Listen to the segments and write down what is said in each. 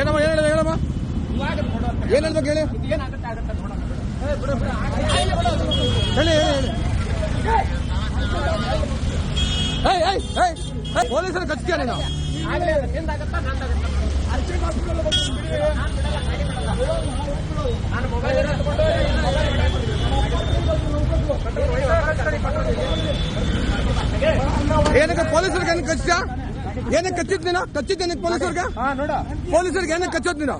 ಏನಮ್ಮ ಏನ್ ಹೇಳಿದೆ ಹೇಳಮ್ಮ? ಏನ್ ಹೇಳ್ಬೇಕು ಹೇಳಿ? ಹೇಳಿ ಹೇಳಿ ಹೇಳಿ. ಪೊಲೀಸರು ಕಚ್ತೀಯ ಎತ್ಕೊಂಡು ಏನಕ್ಕೆ ಪೊಲೀಸರಿಗೆ ಏನಕ್ಕೆ ಕಚ್ತೀಯ? ಏನಕ್ಕೆ ಕಚ್ಚಿದ್ ನೀನು? ಕಚ್ಚಿದ್ದೆ ಏನಕ್ಕೆ ಪೊಲೀಸರಿಗೆ? ಹಾ ನೋಡ. ಪೊಲೀಸರಿಗೆ ಏನಕ್ಕೆ ಕಚ್ಚೋದ್ ನೀನು?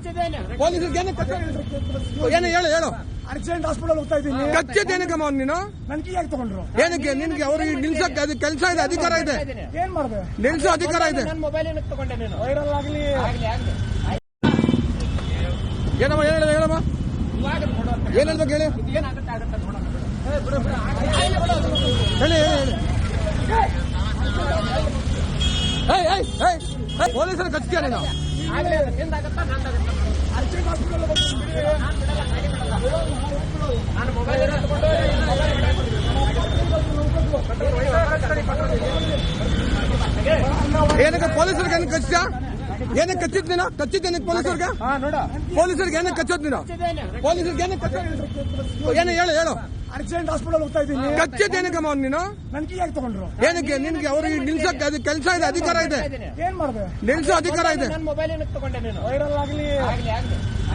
ಪೊಲೀಸರಿಗೆ ಏನಕ್ಕೆ ಕಚ್ಚೋದ್ ಏನು ಹೇಳು ಹೇಳು. ಅರ್ಜೆಂಟ್ ಹಾಸ್ಪಿಟಲ್ ಹೋಗ್ತಾ ಇದ್ದೀನಿ. ಕಚ್ಚಿದ್ ಏನಕ್ಕಮ್ಮ ಅವ್ನು ನೀನು? ನನ್ಗೆ ಯಾಕೆ ತಗೊಂಡ್ರು. ಏನಕ್ಕೆ? ನಿನ್ಗೆ ಅವ್ರಿಗೆ ನಿಲ್ಸಕ್ಕೆ ಅದು ಕೆಲಸ ಇದೆ ಅಧಿಕಾರ ಇದೆ. ಏನ್ ಮಾಡ್ದೆ? ನಿಲ್ಸೋ ಅಧಿಕಾರ ಇದೆ. ನನ್ನ ಮೊಬೈಲ್ ಏನಕ್ಕೆ ತಗೊಂಡೆ ನೀನು? ವೈರಲ್ ಆಗ್ಲಿ. ಆಗ್ಲಿ ಆಗ್ಲಿ. ಏನಮ್ಮ ಏನ್ ಹೇಳಿದೆ ಹೇಳಮ್ಮ. ಏನ್ ಹೇಳ್ಬೇಕು ಹೇಳಿ. ಏನಾಗುತ್ತೆ ಆಗುತ್ತೆ ನೋಡೋಣ. ಹೇಳಿ ಹೇಳಿ. ಪೊಲೀಸರು ಕಚ್ತೀಯ ನೀನು ನಾನು ಏನಕ್ಕೆ ಪೊಲೀಸರಿಗೆ ಏನಕ್ಕೆ ಕಚ್ತೀಯ? ಏನಕ್ಕೆ ಕಚ್ಚಿದ್ ನೀನು? ಕಚ್ಚಿದ್ದೆ ಏನಕ್ಕೆ ಪೊಲೀಸರಿಗೆ? ಪೊಲೀಸರಿಗೆ ಏನಕ್ಕೆ ಕಚ್ಚೋದ್ ನೀನು? ಪೊಲೀಸರಿಗೆ ಏನಕ್ಕೆ ಕಚ್ಚೋದ್? ಏನು ಹೇಳು ಹೇಳು. ಅರ್ಜೆಂಟ್ ಹಾಸ್ಪಿಟಲ್ ಹೋಗ್ತಾ ಇದ್ದೀನಿ. ಕಚ್ಚಿದ್ ಏನಕ್ಕಮ್ಮ ಅವ್ನು ನೀನು? ನನ್ಗೆ ಯಾಕೆ ತಗೊಂಡ್ರು. ಏನಕ್ಕೆ? ನಿನ್ಗೆ ಅವ್ರಿಗೆ ನಿಲ್ಸಕ್ಕೆ ಅದು ಕೆಲಸ ಇದೆ ಅಧಿಕಾರ ಇದೆ. ಏನ್ ಮಾಡ್ದೆ? ನಿಲ್ಸೋ ಅಧಿಕಾರ ಇದೆ. ನನ್ನ ಮೊಬೈಲ್ ಏನಕ್ಕೆ ತಗೊಂಡೆ ನೀನು? ವೈರಲ್ ಆಗ್ಲಿ. ಆಗ್ಲಿ ಆಗ್ಲಿ.